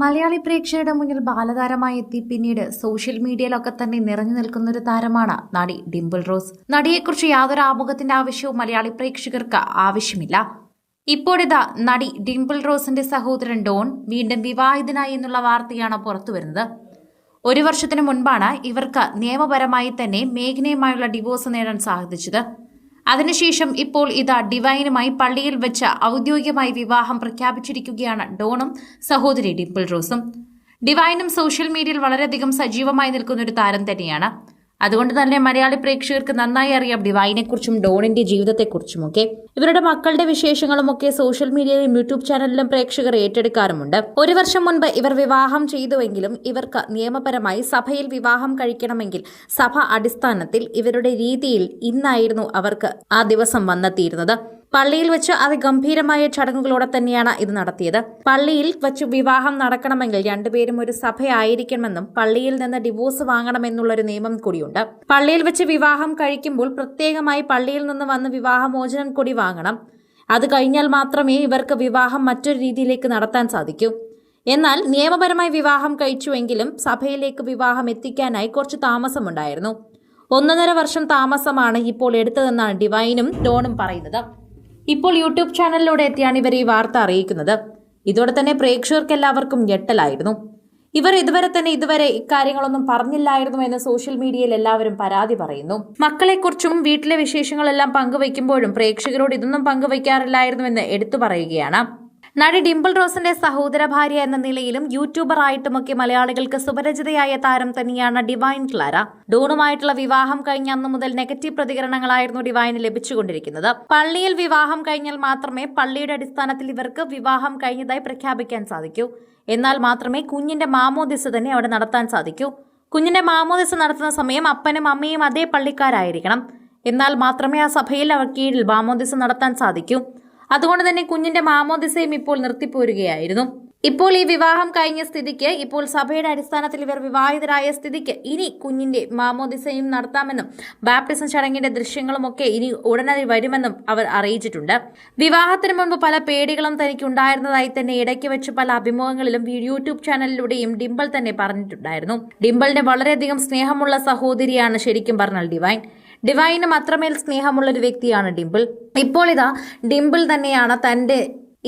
മലയാളി പ്രേക്ഷകരുടെ മുന്നിൽ ബാലതാരമായി എത്തി. പിന്നീട് സോഷ്യൽ മീഡിയയിലൊക്കെ തന്നെ നിറഞ്ഞു നിൽക്കുന്ന ഒരു താരമാണ് നടി ഡിംപിൾ റോസ്. നടിയെക്കുറിച്ച് യാതൊരു ആമുഖത്തിന്റെ ആവശ്യവും മലയാളി പ്രേക്ഷകർക്ക് ആവശ്യമില്ല. ഇപ്പോഴിതാ നടി ഡിംപിൾ റോസിന്റെ സഹോദരൻ ഡോൺ വീണ്ടും വിവാഹിതനായി എന്നുള്ള വാർത്തയാണ് പുറത്തുവരുന്നത്. ഒരു വർഷത്തിന് മുൻപാണ് ഇവർക്ക് നിയമപരമായി തന്നെ മേഘനയുമായുള്ള ഡിവോഴ്സ് നേടാൻ സാധിച്ചത്. അതിനുശേഷം ഇപ്പോൾ ഇതാ ഡിവൈനുമായി പള്ളിയിൽ വെച്ച് ഔദ്യോഗികമായി വിവാഹം പ്രഖ്യാപിച്ചിരിക്കുകയാണ് ഡോണും സഹോദരി ഡിംപിൾ റോസും. ഡിവൈനും സോഷ്യൽ മീഡിയയിൽ വളരെയധികം സജീവമായി നിൽക്കുന്ന ഒരു താരം തന്നെയാണ്. അതുകൊണ്ട് തന്നെ മലയാളി പ്രേക്ഷകർക്ക് നന്നായി അറിയാം ഡിവൈനെക്കുറിച്ചും ഡോണിന്റെ ജീവിതത്തെക്കുറിച്ചുമൊക്കെ ഇവരുടെ മക്കളുടെ വിശേഷങ്ങളും ഒക്കെ സോഷ്യൽ മീഡിയയിലും യൂട്യൂബ് ചാനലിലും പ്രേക്ഷകർ ഏറ്റെടുക്കാറുമുണ്ട്. ഒരു വർഷം മുൻപ് ഇവർ വിവാഹം ചെയ്തുവെങ്കിലും ഇവർക്ക് നിയമപരമായി സഭയിൽ വിവാഹം കഴിക്കണമെങ്കിൽ സഭ അടിസ്ഥാനത്തിൽ ഇവരുടെ രീതിയിൽ ഇന്നായിരുന്നു അവർക്ക് ആ ദിവസം വന്നെത്തിയിരുന്നത്. പള്ളിയിൽ വെച്ച് അതിഗംഭീരമായ ചടങ്ങുകളോടെ തന്നെയാണ് ഇത് നടത്തിയത്. പള്ളിയിൽ വെച്ച് വിവാഹം നടക്കണമെങ്കിൽ രണ്ടുപേരും ഒരു സഭയായിരിക്കണമെന്നും പള്ളിയിൽ നിന്ന് ഡിവോഴ്സ് വാങ്ങണമെന്നുള്ളൊരു നിയമം കൂടിയുണ്ട്. പള്ളിയിൽ വെച്ച് വിവാഹം കഴിക്കുമ്പോൾ പ്രത്യേകമായി പള്ളിയിൽ നിന്ന് വന്ന് വിവാഹമോചനം കൂടി വാങ്ങണം. അത് കഴിഞ്ഞാൽ മാത്രമേ ഇവർക്ക് വിവാഹം മറ്റൊരു രീതിയിലേക്ക് നടത്താൻ സാധിക്കൂ. എന്നാൽ നിയമപരമായി വിവാഹം കഴിച്ചുവെങ്കിലും സഭയിലേക്ക് വിവാഹം എത്തിക്കാനായി കുറച്ച് താമസമുണ്ടായിരുന്നു. ഒന്നര വർഷം താമസമാണ് ഇപ്പോൾ എടുത്തതെന്നാണ് ഡിവൈനും ഡോണും പറയുന്നത്. ഇപ്പോൾ യൂട്യൂബ് ചാനലിലൂടെ എത്തിയാണ് ഇവർ ഈ വാർത്ത അറിയിക്കുന്നത്. ഇതോടെ തന്നെ പ്രേക്ഷകർക്ക് എല്ലാവർക്കും ഞെട്ടലായിരുന്നു. ഇവർ ഇതുവരെ തന്നെ ഇതുവരെ ഇക്കാര്യങ്ങളൊന്നും പറഞ്ഞില്ലായിരുന്നു എന്ന് സോഷ്യൽ മീഡിയയിൽ എല്ലാവരും പരാതി പറയുന്നു. മക്കളെക്കുറിച്ചും വീട്ടിലെ വിശേഷങ്ങളെല്ലാം പങ്കുവയ്ക്കുമ്പോഴും പ്രേക്ഷകരോട് ഇതൊന്നും പങ്കുവയ്ക്കാറില്ലായിരുന്നുവെന്ന് എടുത്തു പറയുകയാണ്. നടി ഡിംപിൾ റോസിന്റെ സഹോദര ഭാര്യ എന്ന നിലയിലും യൂട്യൂബറായിട്ടുമൊക്കെ മലയാളികൾക്ക് സുപരിചിതയായ താരം തന്നെയാണ് ഡിവൈൻ ക്ലാര. ഡോണുമായിട്ടുള്ള വിവാഹം കഴിഞ്ഞ അന്നു മുതൽ നെഗറ്റീവ് പ്രതികരണങ്ങളായിരുന്നു ഡിവൈന് ലഭിച്ചുകൊണ്ടിരിക്കുന്നത്. പള്ളിയിൽ വിവാഹം കഴിഞ്ഞാൽ മാത്രമേ പള്ളിയുടെ അടിസ്ഥാനത്തിൽ ഇവർക്ക് വിവാഹം കഴിഞ്ഞതായി പ്രഖ്യാപിക്കാൻ സാധിക്കൂ. എന്നാൽ മാത്രമേ കുഞ്ഞിന്റെ മാമോദിസ തന്നെ അവിടെ നടത്താൻ സാധിക്കൂ. കുഞ്ഞിന്റെ മാമോദിസ നടത്തുന്ന സമയം അപ്പനും അമ്മയും അതേ പള്ളിക്കാരായിരിക്കണം. എന്നാൽ മാത്രമേ ആ സഭയിൽ അവർ കീഴിൽ മാമോദിസ നടത്താൻ സാധിക്കൂ. അതുകൊണ്ട് തന്നെ കുഞ്ഞിന്റെ മാമോദിസയും ഇപ്പോൾ നിർത്തിപ്പോരുകയായിരുന്നു. ഇപ്പോൾ ഈ വിവാഹം കഴിഞ്ഞ സ്ഥിതിക്ക് ഇപ്പോൾ സഭയുടെ അടിസ്ഥാനത്തിൽ ഇവർ വിവാഹിതരായ സ്ഥിതിക്ക് ഇനി കുഞ്ഞിന്റെ മാമോദിസയും നടത്താമെന്നും ബാപ്റ്റിസം ചടങ്ങിന്റെ ദൃശ്യങ്ങളുമൊക്കെ ഇനി ഉടനടി വരുമെന്നും അവർ അറിയിച്ചിട്ടുണ്ട്. വിവാഹത്തിന് മുൻപ് പല പേടികളും തനിക്ക് ഉണ്ടായിരുന്നതായി തന്നെ ഇടയ്ക്ക് വെച്ച് പല അഭിമുഖങ്ങളിലും യൂട്യൂബ് ചാനലിലൂടെയും ഡിംപിൾ തന്നെ പറഞ്ഞിട്ടുണ്ടായിരുന്നു. ഡിംബിളിന്റെ വളരെയധികം സ്നേഹമുള്ള സഹോദരിയാണ് ശരിക്കും പറഞ്ഞാൽ ഡിവൈൻ. ഡിവൈനും മാത്രമേ സ്നേഹമുള്ള ഒരു വ്യക്തിയാണ് ഡിംപിൾ. ഇപ്പോൾ ഇതാ ഡിംപിൾ തന്നെയാണ് തന്റെ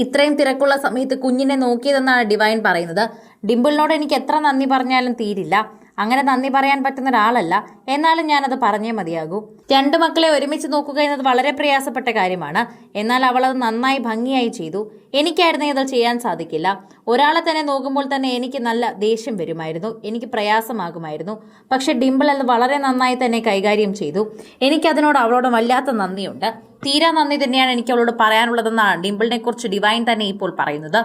ഇത്രയും തിരക്കുള്ള സമയത്ത് കുഞ്ഞിനെ നോക്കിയതെന്നാണ് ഡിവൈൻ പറയുന്നത്. ഡിംപിളിനോട് എനിക്ക് എത്ര നന്ദി പറഞ്ഞാലും തീരില്ല. അങ്ങനെ നന്ദി പറയാൻ പറ്റുന്ന ഒരാളല്ല. എന്നാലും ഞാനത് പറഞ്ഞേ മതിയാകൂ. രണ്ടു മക്കളെ ഒരുമിച്ച് നോക്കുക എന്നത് വളരെ പ്രയാസപ്പെട്ട കാര്യമാണ്. എന്നാൽ അവൾ അത് നന്നായി ഭംഗിയായി ചെയ്തു. എനിക്കായിരുന്നു അത് ചെയ്യാൻ സാധിക്കില്ല. ഒരാളെ തന്നെ നോക്കുമ്പോൾ തന്നെ എനിക്ക് നല്ല ദേഷ്യം വരുമായിരുന്നു. എനിക്ക് പ്രയാസമാകുമായിരുന്നു. പക്ഷെ ഡിംപിൾ അത് വളരെ നന്നായി തന്നെ കൈകാര്യം ചെയ്തു. എനിക്കതിനോട് അവളോട് വല്ലാത്ത നന്ദിയുണ്ട്. തീരാ നന്ദി തന്നെയാണ് എനിക്ക് അവളോട് പറയാനുള്ളതെന്നാണ് ഡിംപിളിനെ കുറിച്ച് ഡിവൈൻ തന്നെ ഇപ്പോൾ പറയുന്നത്.